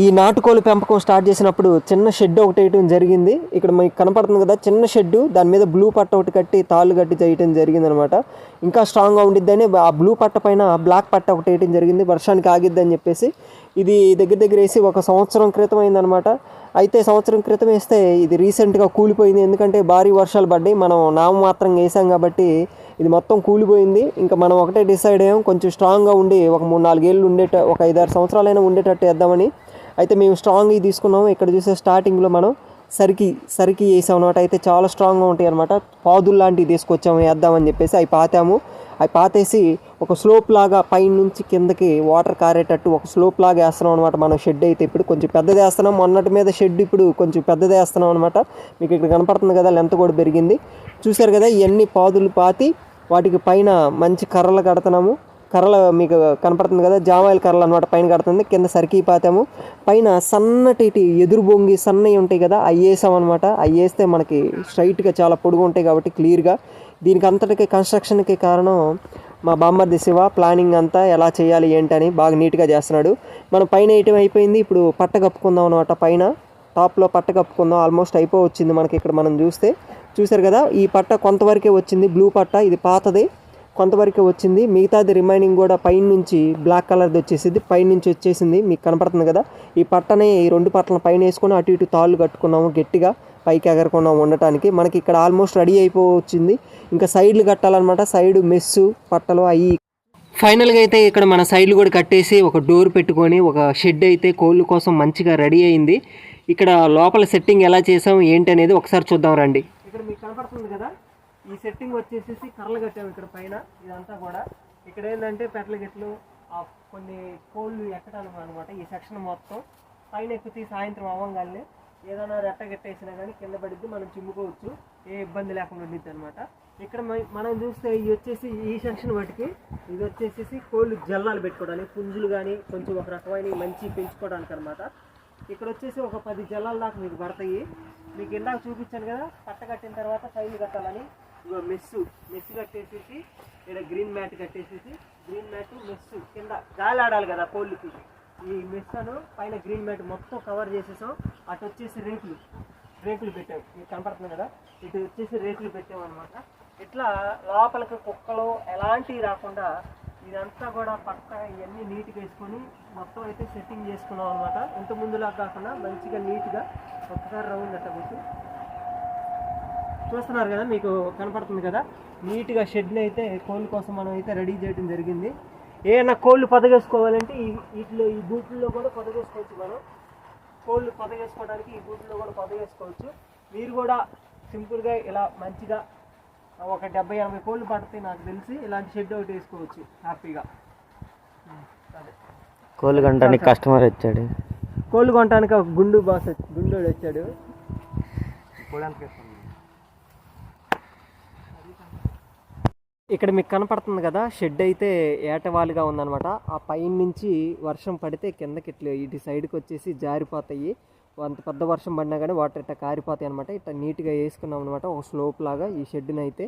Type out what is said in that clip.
ఈ నాటుకోళ్ళ పెంపకం స్టార్ట్ చేసినప్పుడు చిన్న షెడ్ ఒకటి వేయటం జరిగింది. ఇక్కడ మీకు కనపడుతుంది కదా చిన్న షెడ్ దాని మీద బ్లూ పట్ట ఒకటి కట్టి తాళ్ళు కట్టి చేయటం జరిగింది అనమాట ఇంకా స్ట్రాంగ్గా ఉండిద్దని ఆ బ్లూ పట్ట పైన బ్లాక్ పట్ట ఒకటి వేయటం జరిగింది. వర్షానికి ఆగిద్దని చెప్పేసి ఇది దగ్గర దగ్గర వేసి ఒక సంవత్సరం క్రితం అయిందనమాట. అయితే సంవత్సరం క్రితం వేస్తే ఇది రీసెంట్గా కూలిపోయింది. ఎందుకంటే భారీ వర్షాలు పడ్డాయి. మనం నామమాత్రంగా వేసాం కాబట్టి ఇది మొత్తం కూలిపోయింది. ఇంకా మనం ఒకటే డిసైడ్ అయ్యాం కొంచెం స్ట్రాంగ్గా ఉండి ఒక మూడు నాలుగేళ్ళు ఉండేట ఒక ఐదారు సంవత్సరాలైనా ఉండేటట్టు వేద్దామని అయితే మేము స్ట్రాంగ్గా తీసుకున్నాము. ఇక్కడ చూసే స్టార్టింగ్లో మనం సరికి సరికి వేసాం. అనమాట అయితే చాలా స్ట్రాంగ్గా ఉంటాయి అనమాట పాదులు లాంటివి తీసుకొచ్చాము వేద్దామని చెప్పేసి అవి పాతాము. అవి పాతేసి ఒక స్లోప్ లాగా పైన నుంచి కిందకి వాటర్ కారేటట్టు ఒక స్లోప్ లాగా వేస్తున్నాం అనమాట మనం షెడ్ అయితే ఇప్పుడు కొంచెం పెద్దది వేస్తున్నాం. మొన్నటి మీద షెడ్ ఇప్పుడు కొంచెం పెద్దది వేస్తున్నాం అనమాట మీకు ఇక్కడ కనపడుతుంది కదా లెంత్ కూడా పెరిగింది. చూశారు కదా ఇవన్నీ పాదులు పాతి వాటికి పైన మంచి కర్రలు కడుతున్నాము. కర్రలు మీకు కనపడుతుంది కదా జామాయిల కర్రలు అనమాట పైన కడుతుంది కింద సరికి పాతాము. పైన సన్నటి ఎదురు బొంగి సన్నవి ఉంటాయి కదా అవి వేసాం అనమాట అవి వేస్తే మనకి స్ట్రైట్గా చాలా పొడుగు ఉంటాయి కాబట్టి క్లియర్గా. దీనికి అంతటికి కన్స్ట్రక్షన్కి కారణం మా బామ్మర్ది శివ ప్లానింగ్ అంతా ఎలా చేయాలి ఏంటని బాగా నీట్గా చేస్తున్నాడు. మనం పైన వేయటం అయిపోయింది ఇప్పుడు పట్ట కప్పుకుందాం అనమాట పైన. టాప్లో పట్ట కప్పుకుందాం ఆల్మోస్ట్ అయిపో వచ్చింది మనకి ఇక్కడ మనం చూస్తే. చూసారు కదా ఈ పట్ట కొంతవరకే వచ్చింది బ్లూ పట్ట ఇది పాతది. కొంతవరకే వచ్చింది. మిగతాది రిమైనింగ్ కూడా పైన నుంచి బ్లాక్ కలర్ది వచ్చేసింది. పైన నుంచి వచ్చేసింది. మీకు కనపడుతుంది కదా? ఈ పట్టనే ఈ రెండు పట్టలను పైన వేసుకొని అటు ఇటు తాళ్ళు కట్టుకున్నాము గట్టిగా. పైకి ఎగరకుండా ఉండటానికి. మనకి ఇక్కడ ఆల్మోస్ట్ రెడీ అయిపో వచ్చింది ఇంకా సైడ్లు కట్టాలన్నమాట. సైడ్ మెస్సు పట్టలు అవి ఫైనల్గా అయితే ఇక్కడ మన సైడ్లు కూడా కట్టేసి ఒక డోర్ పెట్టుకొని ఒక షెడ్ అయితే కోళ్ళు కోసం మంచిగా రెడీ అయింది. ఇక్కడ లోపల సెట్టింగ్ ఎలా చేసాం ఏంటి అనేది ఒకసారి చూద్దాం రండి. ఇక్కడ మీకు కనపడుతుంది కదా? ఈ సెట్టింగ్ వచ్చేసేసి కర్రలు కట్టాము ఇక్కడ పైన. ఇదంతా కూడా. ఇక్కడ ఏంటంటే పెట్ల గిట్లు ఆ కొన్ని కోళ్ళు ఎక్కడానికి అనమాట ఈ సెక్షన్ మొత్తం. పైన ఎక్కితే సాయంత్రం అవ్వగానే ఏదైనా రెట్ట గట్టేసినా కానీ కింద పడిద్ది మనం చిమ్ముకోవచ్చు. ఏ ఇబ్బంది లేకుండా ఉండిద్ది అనమాట ఇక్కడ మనం చూస్తే ఇది వచ్చేసి ఈ సెక్షన్ వాటికి ఇది వచ్చేసి కోళ్ళు జల్లాలు పెట్టుకోవడానికి పుంజులు కానీ కొంచెం ఒక రకమైన మంచి పెంచుకోవడానికి అనమాట ఇక్కడ వచ్చేసి ఒక పది జల్లాల దాకా మీకు పడతాయి. మీకు ఇందాక చూపించాను కదా పట్ట కట్టిన తర్వాత సైజు కట్టాలని. మెస్సు. మెస్సు కట్టేసేసి ఇక్కడ గ్రీన్ మ్యాట్ కట్టేసేసి గ్రీన్ మ్యాట్ మెస్సు కింద గాలి ఆడాలి కదా కోళ్ళకి ఈ మెస్సును పైన గ్రీన్ మ్యాట్ మొత్తం కవర్ చేసేసాం. అటు వచ్చేసి రేకులు. రేకులు పెట్టాం. మీకు కనపడుతుంది కదా? ఇటు వచ్చేసి రేకులు పెట్టాం అనమాట ఇట్లా లోపలికి కుక్కలు ఎలాంటివి రాకుండా ఇదంతా కూడా పక్క ఇవన్నీ నీట్గా వేసుకొని మొత్తం అయితే సెట్టింగ్ చేసుకున్నాం అనమాట ఇంత ముందులా కాకుండా మంచిగా నీట్గా ఒక్కసారి రౌండ్ అట్ట చూస్తున్నారు కదా మీకు కనపడుతుంది కదా. నీట్గా షెడ్ని అయితే కోళ్ళ కోసం మనం అయితే రెడీ చేయడం జరిగింది. ఏమైనా కోళ్ళు పొదగేసుకోవాలంటే ఈ వీటిలో ఈ బూట్లలో కూడా పొదగేసుకోవచ్చు మనం. కోళ్ళు పొదగేసుకోవడానికి ఈ బూట్లో కూడా పొదగేసుకోవచ్చు మీరు కూడా సింపుల్గా ఇలా మంచిగా ఒక డెబ్బై ఎనభై కోళ్ళు పడతాయి నాకు తెలిసి ఇలాంటి షెడ్ ఒకటి వేసుకోవచ్చు హ్యాపీగా. అదే కోళ్ళు కంటానికి కస్టమర్ వచ్చాడు. కోళ్ళు కొనడానికి ఒక గుండు బాస్ గుండోడు వచ్చాడు. ఇక్కడ మీకు కనపడుతుంది కదా షెడ్ అయితే ఏటవాలుగా ఉందన్నమాట. ఆ పైన నుంచి వర్షం పడితే కిందకి ఇట్లా ఇటు సైడ్కి వచ్చేసి జారిపోతాయి. అంత పెద్ద వర్షం పడినా కానీ వాటర్ ఇట్లా కారిపోతాయి అనమాట ఇట్లా నీట్గా వేసుకున్నాం అనమాట ఒక స్లోప్ లాగా ఈ షెడ్ని అయితే